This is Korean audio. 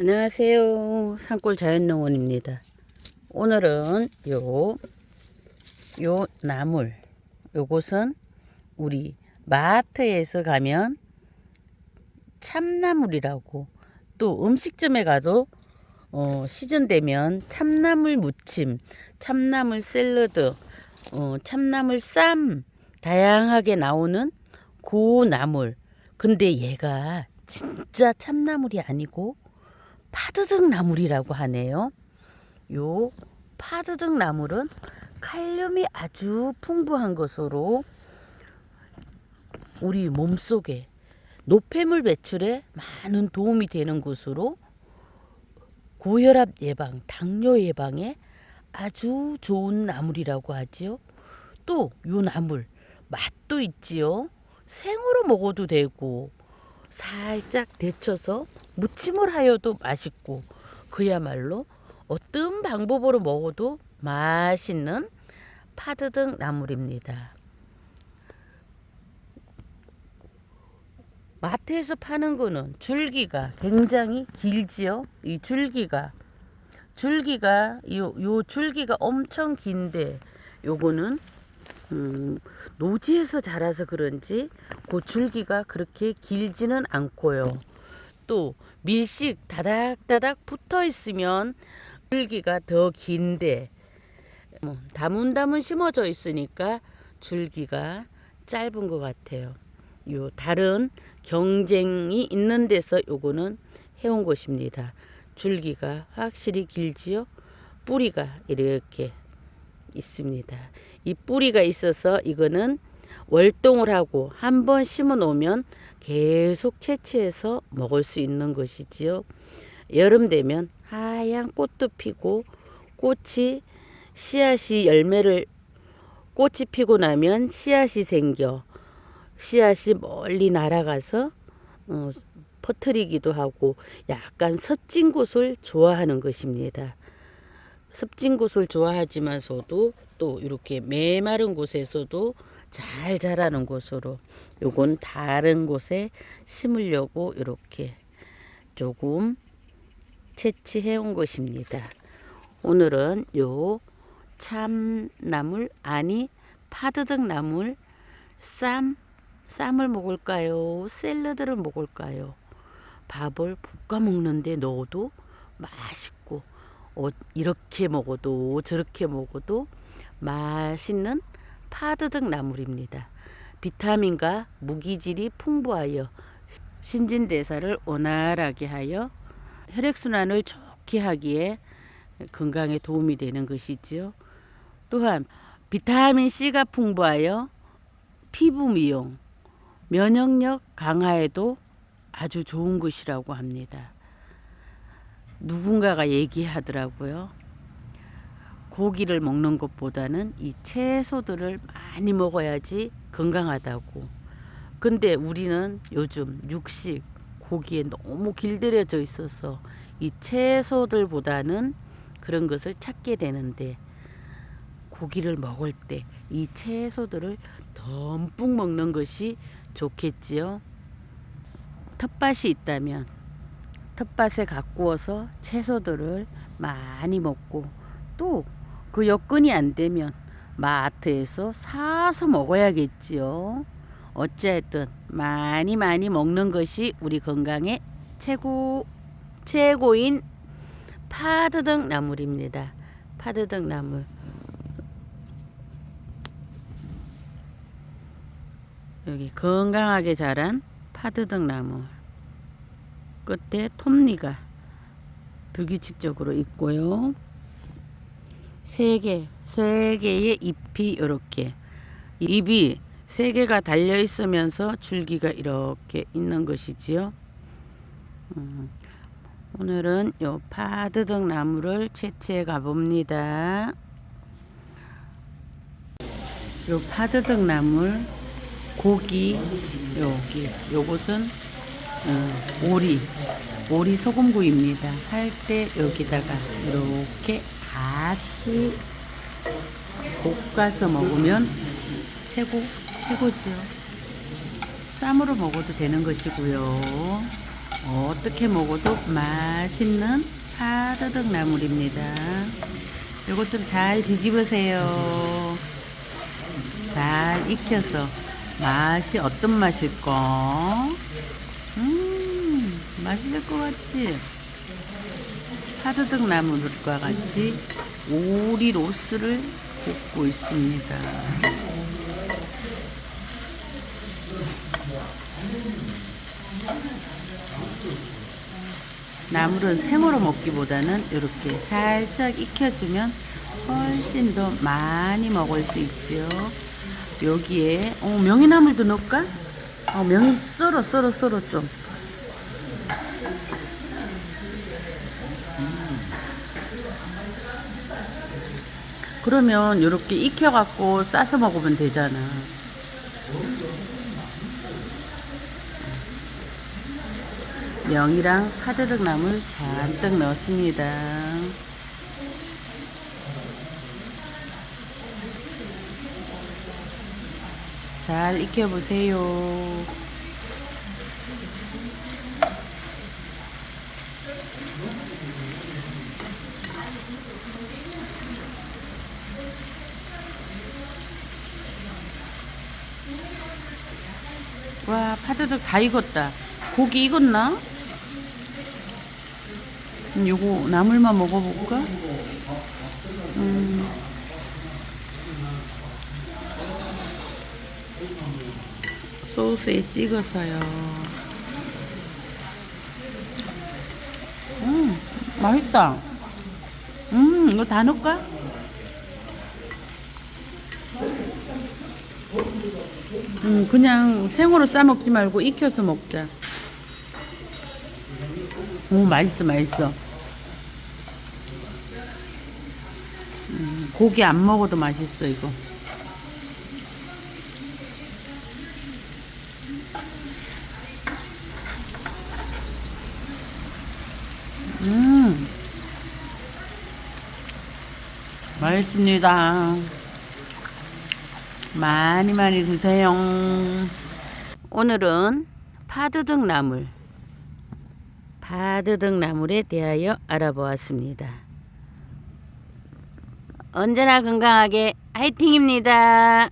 안녕하세요. 산골 자연농원입니다. 오늘은 요, 요 나물, 요것은 우리 마트에서 가면 참나물이라고 또 음식점에 가도 어, 시즌 되면 참나물 무침, 참나물 샐러드, 어, 참나물 쌈 다양하게 나오는 고 나물. 근데 얘가 진짜 참나물이 아니고 파드득 나물이라고 하네요. 요 파드득 나물은 칼륨이 아주 풍부한 것으로 우리 몸속에 노폐물 배출에 많은 도움이 되는 것으로 고혈압 예방, 당뇨 예방에 아주 좋은 나물이라고 하지요. 또 요 나물 맛도 있지요. 생으로 먹어도 되고 살짝 데쳐서 무침을 하여도 맛있고 그야말로 어떤 방법으로 먹어도 맛있는 파드등 나물입니다. 마트에서 파는 거는 줄기가 굉장히 길지요. 이 줄기가 줄기가 요, 요 줄기가 엄청 긴데 요거는 음, 노지에서 자라서 그런지 그 줄기가 그렇게 길지는 않고요. 또 밀씩 다닥다닥 붙어 있으면 줄기가 더 긴데 뭐 다문다문 심어져 있으니까 줄기가 짧은 것 같아요. 요 다른 경쟁이 있는 데서 요거는 해온 것입니다. 줄기가 확실히 길지요. 뿌리가 이렇게 있습니다. 이 뿌리가 있어서 이거는 월동을 하고 한 번 심어 놓으면 계속 채취해서 먹을 수 있는 것이지요. 여름 되면 하얀 꽃도 피고 꽃이 씨앗이 열매를 꽃이 피고 나면 씨앗이 생겨 씨앗이 멀리 날아가서 어, 퍼뜨리기도 하고 약간 습진 곳을 좋아하는 것입니다. 습진 곳을 좋아하지만서도 또 이렇게 메마른 곳에서도 잘 자라는 곳으로 요건 다른 곳에 심으려고 이렇게 조금 채취해 온 것입니다. 오늘은 요 참나물 아니 파드득 나물 쌈 쌈을 먹을까요? 샐러드를 먹을까요? 밥을 볶아 먹는데 넣어도 맛있고 어, 이렇게 먹어도 저렇게 먹어도 맛있는 파드득 나물입니다. 비타민과 무기질이 풍부하여 신진대사를 원활하게 하여 혈액순환을 좋게 하기에 건강에 도움이 되는 것이지요. 또한 비타민 C가 풍부하여 피부 미용, 면역력 강화에도 아주 좋은 것이라고 합니다. 누군가가 얘기하더라고요. 고기를 먹는 것보다는 이 채소들을 많이 먹어야지 건강하다고. 근데 우리는 요즘 육식, 고기에 너무 길들여져 있어서 이 채소들보다는 그런 것을 찾게 되는데 고기를 먹을 때 이 채소들을 듬뿍 먹는 것이 좋겠지요. 텃밭이 있다면 텃밭에 가꾸어서 채소들을 많이 먹고 또 그 여건이 안 되면 마트에서 사서 먹어야겠지요. 어찌하든 많이 많이 먹는 것이 우리 건강에 최고 최고인 파드득 나물입니다. 파드득 나물. 여기 건강하게 자란 파드득 나물. 끝에 톱니가 불규칙적으로 있고요. 세 개, 세 개의 잎이 이렇게 잎이 세 개가 달려 있으면서 줄기가 이렇게 있는 것이지요. 음, 오늘은 요 파드득 나무를 채취해 가봅니다. 요 파드득 나물 고기 여기 요것은 어, 오리 오리 소금구이입니다. 할 때 여기다가 이렇게 같이 볶아서 먹으면 최고 최고지요. 쌈으로 먹어도 되는 것이고요. 어떻게 먹어도 맛있는 파드득 나물입니다. 요것 좀 잘 뒤집으세요. 잘 익혀서 맛이 어떤 맛일까? 음, 맛있을 것 같지? 파드득 나물과 같이 오리 로스를 볶고 있습니다. 나물은 생으로 먹기보다는 이렇게 살짝 익혀주면 훨씬 더 많이 먹을 수 있죠. 여기에 어, 명이나물도 넣을까? 어, 명이 썰어 썰어 썰어 좀. 그러면 이렇게 익혀갖고 싸서 먹으면 되잖아. 명이랑 파드득 나물 잔뜩 넣었습니다. 잘 익혀보세요. 와, 파드득 다 익었다. 고기 익었나? 음, 요거 나물만 먹어볼까? 음. 소스에 찍어서요. 음, 맛있다. 음, 이거 다 넣을까? 음, 그냥 생으로 싸 먹지 말고 익혀서 먹자. 오, 맛있어, 맛있어. 음, 고기 안 먹어도 맛있어, 이거. 음, 맛있습니다. 많이 많이 드세요. 오늘은 파드득 나물, 파드득 나물에 대하여 알아보았습니다. 언제나 건강하게 화이팅입니다.